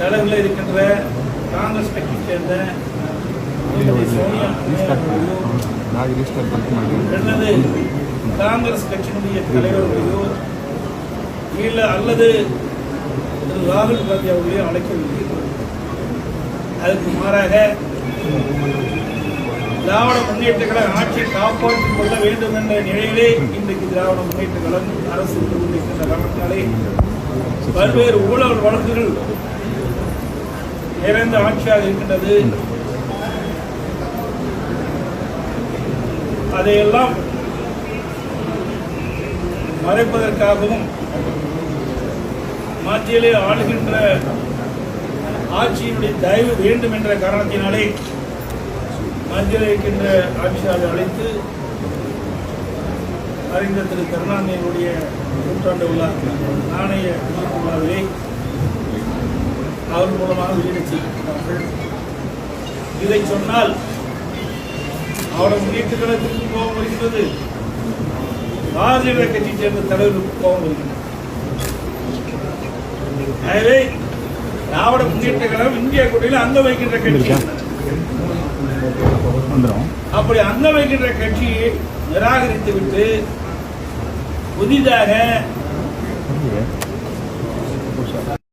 தலைவர்கள் இருக்கின்ற காங்கிரஸ் கட்சியை சேர்ந்த காங்கிரஸ் கட்சியினுடைய தலைவர்களையோ இல்லை அல்லது திரு ராகுல் காந்தி அவர்களையோ அழைக்கவில்லை. அதுக்கு மாறாக திராவிட முன்னேற்ற கழக ஆட்சியை காப்பாற்றிக் கொள்ள வேண்டும் என்ற நிலையிலே இன்றைக்கு திராவிட முன்னேற்ற கழகம் அரசு கொண்டிருக்கின்ற காரணத்தினாலே பல்வேறு ஊழல் வழக்குகள் நிறைந்த ஆட்சியாக இருக்கின்றது. அதையெல்லாம் மறைப்பதற்காகவும் மத்தியிலே ஆளுகின்ற ஆட்சியினுடைய தயவு வேண்டும் என்ற காரணத்தினாலே மத்தியில் இருக்கின்ற ஆட்சியாளர் அழைத்து அறிந்த திரு கருணாநிதியினுடைய நூற்றாண்டு விழா நாணய வெளியீட்டு விழாவிலே அவர் மூலமாக வெளியிட செய்திருக்கிறார்கள் இதை சொன்னால் முன்னேற்ற கழகத்திற்கு கோபம் வருகிறது பாரதிய ஜனதா கட்சியை சேர்ந்த தலைவருக்கு கோபம் வருகிறது எனவே திராவிட முன்னேற்ற கழகம் இந்திய கூட்டணியில் அங்க வைக்கின்ற கட்சி. அப்படி அங்க வைக்கின்ற கட்சியை நிராகரித்து விட்டு புதிதாக